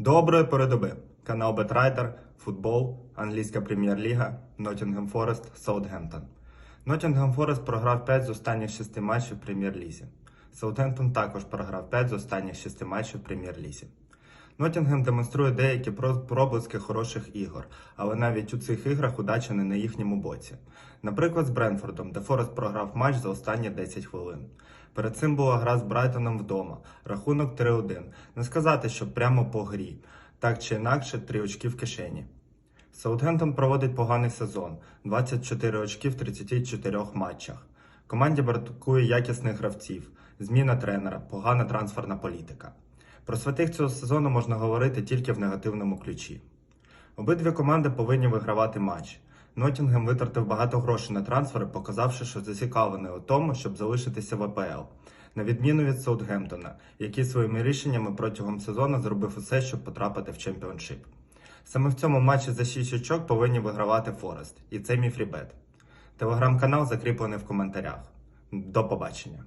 Доброї передоби. Канал Бетрайдер, футбол, англійська прем'єр-ліга, Ноттінгем Форест, Саутгемптон. Ноттінгем Форест програв 5 з останніх 6 матчів в прем'єр-лізі. Саутгемптон також програв 5 з останніх 6 матчів в прем'єр-лізі. Ноттінгем демонструє деякі про- проблиски хороших ігор, але навіть у цих іграх удача не на їхньому боці. Наприклад, з Бренфордом, де Форест програв матч за останні 10 хвилин. Перед цим була гра з Брайтоном вдома, рахунок 3-1. Не сказати, що прямо по грі. Так чи інакше, 3 очки в кишені. Саутгемптон проводить поганий сезон 24 очки в 34 матчах. Команді бракує якісних гравців, зміна тренера, погана трансферна політика. Про святих цього сезону можна говорити тільки в негативному ключі. Обидві команди повинні вигравати матч. Ноттінгем витратив багато грошей на трансфери, показавши, що зацікавлений у тому, щоб залишитися в АПЛ. На відміну від Саутгемптона, який своїми рішеннями протягом сезону зробив усе, щоб потрапити в чемпіоншип. Саме в цьому матчі за 6 очок повинні вигравати Форест, і це мій фрібет. Телеграм-канал закріплений в коментарях. До побачення.